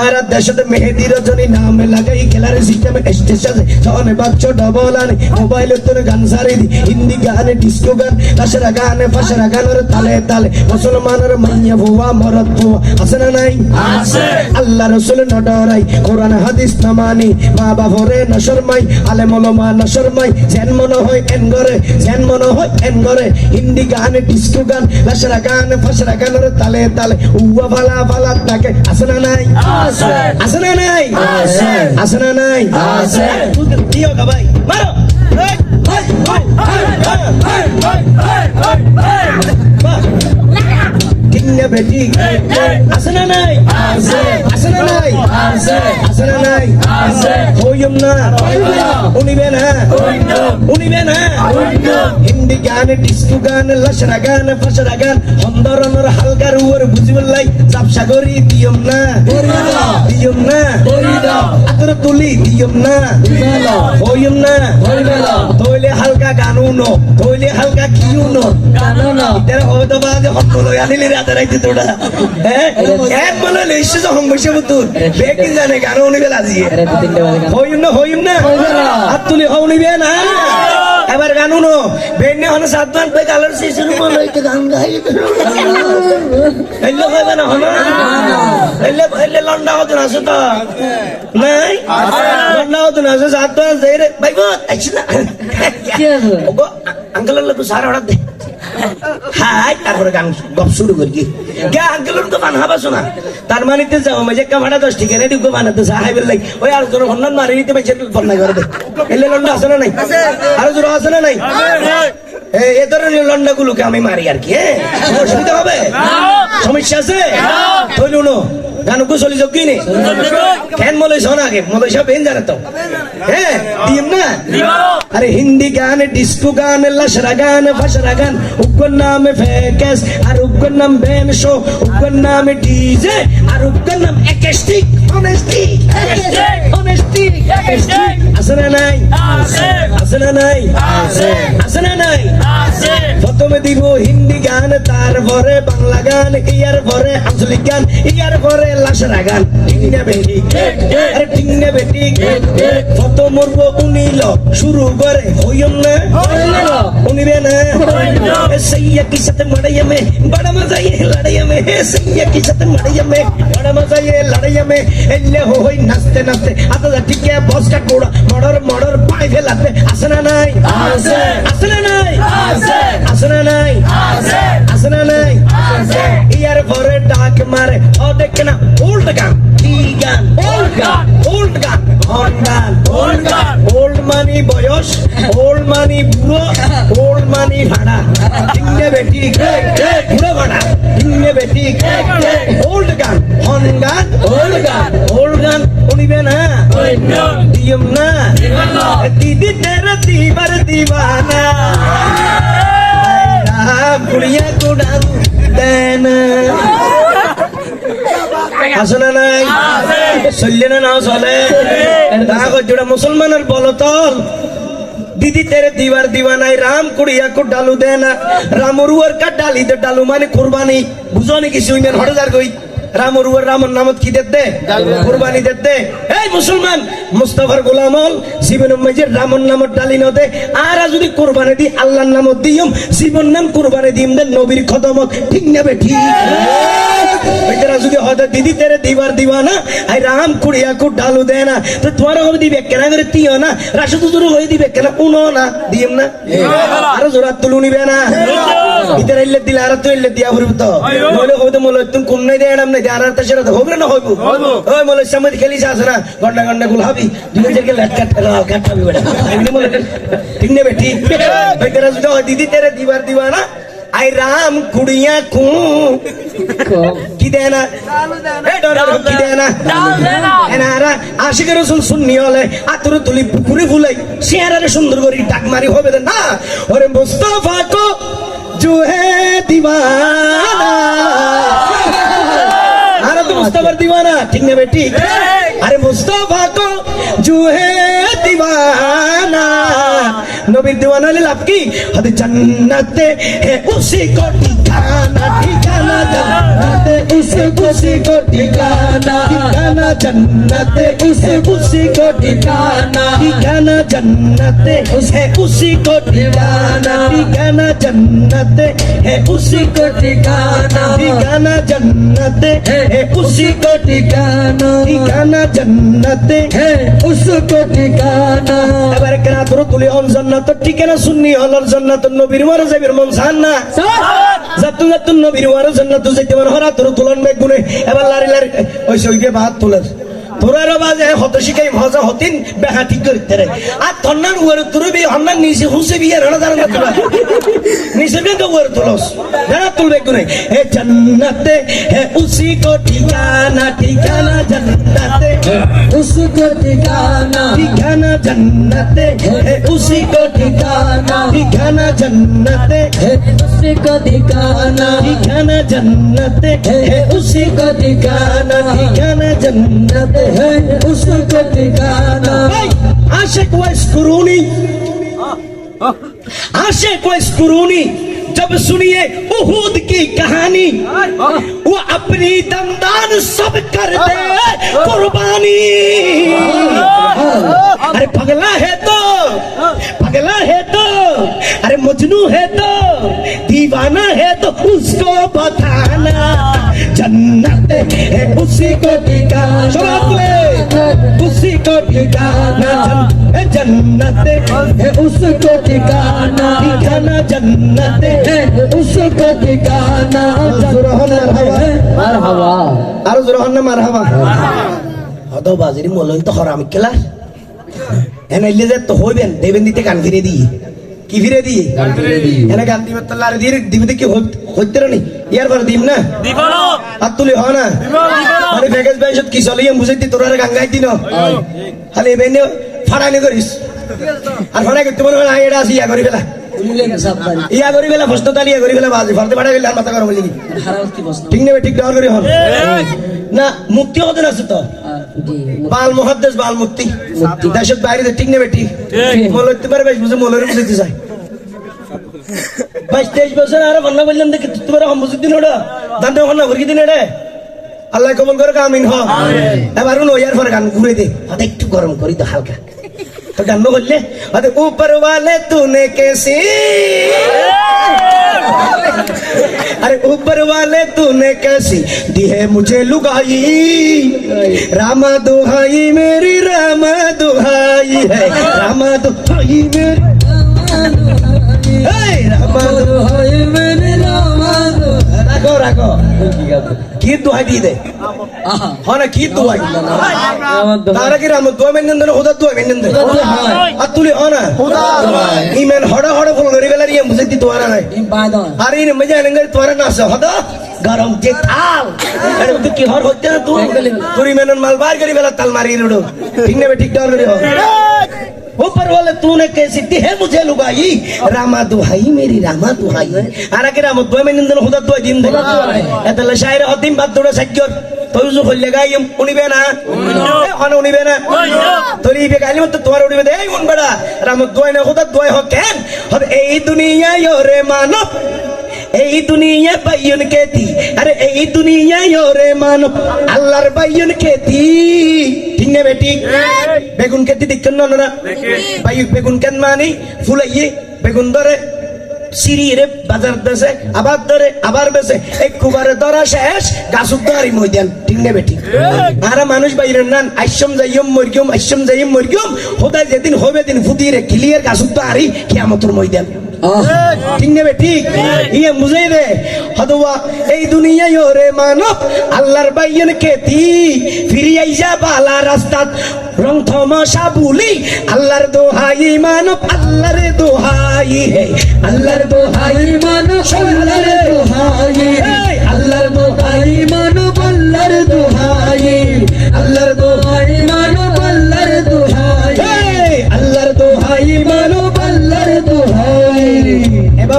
আর দেশতে মেহেদি রজনী নাম লাগাই খেলার সিস্টেমে স্টেশনে সনে বাচ্চ ডবল আনে মোবাইল তোর গান সারি দি। হিন্দি গানে ডিস্কো গান লাশরা গানে ফাশরা গানের তালে তালে। মুসলমানের মাইয়া ভুয়া মরদ ভুয়া আছে না নাই? আছে। আল্লাহ রসুল নডরাই কোরআন হাদিস না মানি। মা বাবরে না শর্মাই আলে মলমা না শর্মাই। জেন মনে হয় এন গরে জেন মনে হয় এন গরে হিন্দি গানে ডিস্কো গান লাশরা গান ফাশরা গানের তালে তালে। উয়া ফালা ফালা তাকে আছে না নাই? আছে। আছে না নাই? আছে। না নাই? আছে। দিও ভাই মারো! ঠিক না আছে না নাই আছে। না নাই আছে। না নাই হইম না না হিন্দি গান ডিস্কো গান লসরা গান ফসরা গান হন্দরনর হালকার উয়ার বুঝিবলাই চাপসা করি দিয়ম না দিয়ম না আতর তুলি দিয়ম না হইম না তইলে হালকা গানু ন হালকা কিউ ন হয়তো যে হত লই আনিলি রাতে রাইতে তোড়া হ্যাঁ এক বলে লইছে যখন বসে বুতুর বেকিন জানে গান উনিবে লাগিয়ে হইম না হইম না। হাত তুলি হউনিবে না। এবার গানু নো বেন্নে হন সাতমান পে কালার শিশুর গান গাই। না হন লন্ডা হতো না সুতা নাই? লন্ডা হতো না সে সাতমান যাইরে বাইব আইছ না। আঙ্কেল সারা অর্ডার দে। হাই তারপরে গান গপ শুরু করি গে তো হাবা শোনা। তার মানে যাও মাঝে কামাটা দশ রেডি গো বানাতে বেল ওই আর হন্নান মারি নিতে বেঁচে বন্যা করে দে। এলে লন্ডা আছে না নাই? আরও জোর আছে না নাই? এ ধরনের লন্ডা গুলোকে আমি মারি আর কি হ্যাঁ? অসুবিধা হবে? সমস্যা আছে? নো। গানুকু চলি যাও কি নে কেন মলে শোনা আগে মলে সব বেন জানে তো। হ্যাঁ দিম না? আরে হিন্দি গান ডিস্কো গান লসরা গান ফসরা গান উগ্র নাম ফেকেস আর উগ্র নাম বেন শো। উগ্র নাম ডিজে আর উগ্র নাম একেস্টিক অনেস্টি অনেস্টি আছে না নাই? আছে। না নাই? আছে। না নাই? প্রথমে দিব হিন্দি গান তারপরে বাংলা গান ইয়ার পরে আঞ্চলিক গান ইয়ার পরে লাসরা গান ঠিক না বেটি আরে ঠিক না বেটি কত মরব উনিল শুরু করে হইম না উনিবে না সৈয়া কি সাথে মড়াইয়া মে বড় মজা ये लड़ाई में सैया की साथ मड़ाई में बड़ा मजा ये लड़ाई में एल्ले हो होई नाचते नाचते आता जा ठीक है बॉस का कोड़ा मर्डर मर्डर पाई फैलाते আসনা নাই আছে। வெட்டி உணவனா இங்க வெட்டி ஓல்டு கான் ஹான் கான் ஓல்டு கான் ஓல்டு கான் உனிவேனா டிஎம்னா திதி தரத்தி வரதிவானா புளிய குடம் தேனா আসলে নাই চললে दीदी तेरे दीवार दीवाना राम कुड़िया को डालू देना राम उरुवर का डाली दे डालू माने कुर्बानी बुझो नहीं किसी ने हड़दार कोई রাম উরুয়ার রামন নামত কি দেতে কুরবানি দেতে এই মুসলমান মুস্তাফার গোলামল জীবন মাঝে রামন নামত ডালি নদে। আর যদি কুরবানি দি আল্লাহর নামত দিয়ম জীবন নাম কুরবানি দিম দে নবীর খদমত ঠিক নেবে ঠিক। বেচারা যদি হয়তো দিদি তেরে দিবার দিবানা আই রাম কুড়িয়া কু ডালু দে না তো তোমার হবে দিবে কেন করে তিও না রাশু তো হয়ে দিবে কেন উনো না দিম না। আরও জোর তুলু নিবে না। ইতার ইল্লে দিলে আর তো ইল্লে দিয়া ফুরব তো। বলে হয়তো মলে তুমি কম নাই দেয় নাম নাই আর আর তাছাড়া তো না হইব। ওই মলে সামনে খেলিস আছে না গন্ডা গন্ডা গুল দুই থেকে লেট কাট কাট হাবি বেটা। এমনি মলে ঠিক নেবে ঠিক বেচারা যদি হয় দিদি তেরে দিবার দিবানা আই রাম কুড়িয়া কু। কি দেয় না? কি দেয় না? এনারা আশিক রসুল শুননি হলে আতর তুলি পুকুরে ফুলাই চেহারারে সুন্দর করে ডাক মারি হবে না। ওরে মুস্তফা কো জু হে দিওয়ানা আরে তো মুস্তফার দিওয়ানা ঠিক না বেটি আরে মুস্তফা কো জু হে দিওয়ানা নবীর দিওয়ানা হলে লাভ কি হতে জান্নাতে হে উসি কো ঠিকানা ঠিকানা জান্নাতে উসে উসি কো ঠিকানা ঠিকানা জান্নাতে উসে উসি কো ঠিকানা ঠিকানা জান্নাতে হে উসি কো ঠিকানা ঠিকানা জান্নাতে হে উসি কো ঠিকানা ঠিকানা জান্নাতে হে উসি কো ঠিকানা ঠিকানা জান্নাতে হে উসকো ঠিকানা এবারে কেনা তোর তুলি হন জান্নাত ঠিকানা শুননি হলর জান্নাত নবীর মার যাবির মন সান না? জাতুন জাতুন নবীর মার জান্নাত যাইতে মন হরা তোর তুলন মেঘ গুনে এবার লারি লারি ওই সইকে ভাত তুলের তোরার বাজে হত শিখাই মজা হতিন বেহা ঠিক করতে রে আর তন্নার উয়ার তোর বি হন্নার নিচে হুসে বিয়ে রণা দাঁড়ান তোলা নিচে বে তো উয়ার তুলস জানা তুলবে গুনে হে জান্নাতে হে উসি কো ঠিকানা ঠিকানা জান্নাতে उसको ठिकाना ঠিকানা জান্নাতে হে উসি কো ঠিকানা ঠিকানা জান্নাতে है उसको ठिकाना ঠিকানা জান্নাতে হে উসি কো ঠিকানা ঠিকানা জান্নাতে है उसको ठिकाना आशिक वस्कुरूनी आशिक वस्कुरूनी जब सुनिए उहूद की कहानी, वो अपनी दमदान सब कर दे कुर्बानी। अरे पगला है तो पगला है तो अरे मजनू है तो दीवाना है तो उसको बताना। নাতে হে খুশি কো টিকা সবাতে খুশি কো না হে জন্নতে হে উসকো ঠিকানা ঠিকানা জুরহন মারহাবা। আর জুরহন মারহাবা। হদ তো হরাম কেলা এনাইলে যে তো হইবেন দেবেন দিতে কান ফিরে দিই কি ফিরে দিয়ে দিবে কি হইতে রানি ইয়ার পরে দিম না? আর তুলি হ না। মানে প্যাকেজ ভাই এটা ইয়া করি পেলা ইয়া করি পেলা ফস্ত তালি ইয়া করি পেলা বাজি ফাড়তে ফাড়াই মাথা গরম হয়ে ঠিক নেবে ঠিক ডাউন করি হল। না মুক্তি হতে না তো? বাল মহাদ্দেশ বাল মুক্তি দেশের বাইরে ঠিক নেবে ঠিক। মল পারে বেশ বুঝে মলের বুঝতে যায় বাইশ তেইশ বছর আরও ভান্না বললাম দেখি তোমার হমুজুর দিন ওটা। দান্ডা ভান্না ঘুরি দিন এটা আল্লাহ কবল করে আমিন হ। এবার ওয়ার পরে গান ঘুরে দে হাতে একটু গরম করি তো হালকা। তো গান বললে হাতে উপর ওয়ালে তুনে কেসি। अरे तूने कैसी? दी है मुझे लुगाई। रामा दुहाई मेरी रामा दुहाई है। रामा दुहाई मेरी हे, रामा दुहाई রাখো রাখো। কি দুহাই দিয়ে দে। হ্যাঁ না কি দুহাই তারা কি রাম দুয়া মেন দেন হোদা দুয়া মেন দেন আর তুলি হ্যাঁ না। ইমেন হড়া হড়া ফুল গরি বেলা রিয়া বুঝাই দি তোরা নাই। আর ইনে মজা নেঙ্গর তোরা না হদা গরম যে তাল। আরে তুই কি হর হচ্ছে না তুই? তুই মেনন মাল বার করি বেলা তাল মারি রুডো। ঠিক নেবে ঠিক ডাল করি ऊपर वाले तूने कैसी दी है मुझे लुगाई रामा दुहाई मेरी रामा दुहाई আরে কি রাম দুয়া মেন দেন হোদা দুয়া দিন দে এতলে শায়র হদিম বাদ দৌড়া সাজ্জত তুই যো হইলে গাইম উনিবে না হন উনিবে না তোর ইবে গাইলে তো তোমার উনিবে দে এই উন বড়া রাম দুয়া না হোদা দুয়া হ কেন হদ এই দুনিয়া ইয়োরে মানব এই দুনিয়া বাইয়ন কেতি আরে এই দুনিয়া ইয়োরে মানব আল্লাহর বাইয়ন কেতি ঠিক না বেটি? বেগুন কেতি দেখছেন না ওনারা? বাই বেগুন কেন মানি? ফুলাইয়ে বেগুন ধরে সিঁড়ি রে বাজার দেশে আবার ধরে আবার বেছে একবারে ধরা শেষ গাছুক ধরি ময়দান। ঠিক না বেটি? আর মানুষ বাইরে নান আইসম যাইম মরগিম আইসম যাইম মরগিম হোদাই যেদিন হবে দিন ফুটিয়ে রে ক্লিয়ার গাছুক তো আরি কিয়ামতর ময়দান। ঠিক নেবে, ঠিক। ইয়ে বুঝাই দে হদওয়া এই দুনিয়ায় ওরে মানব, আল্লাহর বাইয়ন কেতি ফিরি আইজা বালা রাস্তাত রং থমসা বুলি, আল্লাহর দোহাই মানব, আল্লাহর দোহাই হে। আল্লাহর দোহাই মানো আল্লাহর দোহাই আল্লাহর দোহাই মানো আল্লাহর দোহাই আল্লাহর দোহাই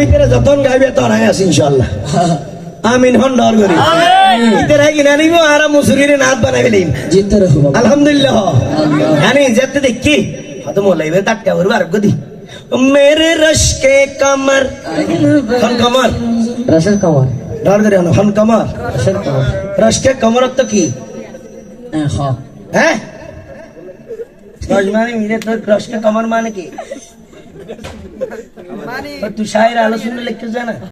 ভিতরে যতন গাইবে তরাই আছি ইনশাল্লাহ আমিন হন ডর করি ইতের হাই গিনা নিব? আর মুসুরির নাত বানাই লিন জিতে রাখব আলহামদুলিল্লাহ। আনি যেতে দেখি হতো মোলাইবে দাক্কা ওর বার গদি। মেরে রশকে কমর। হন কমর। রশকে কমর। ডর করি হন কমর। রশকে কমর। তো কি? হ্যাঁ হ্যাঁ? রশমানি মিলে তো রশকে কমর মানে কি? তুই সাহের আলোচনা লিখতে জানা?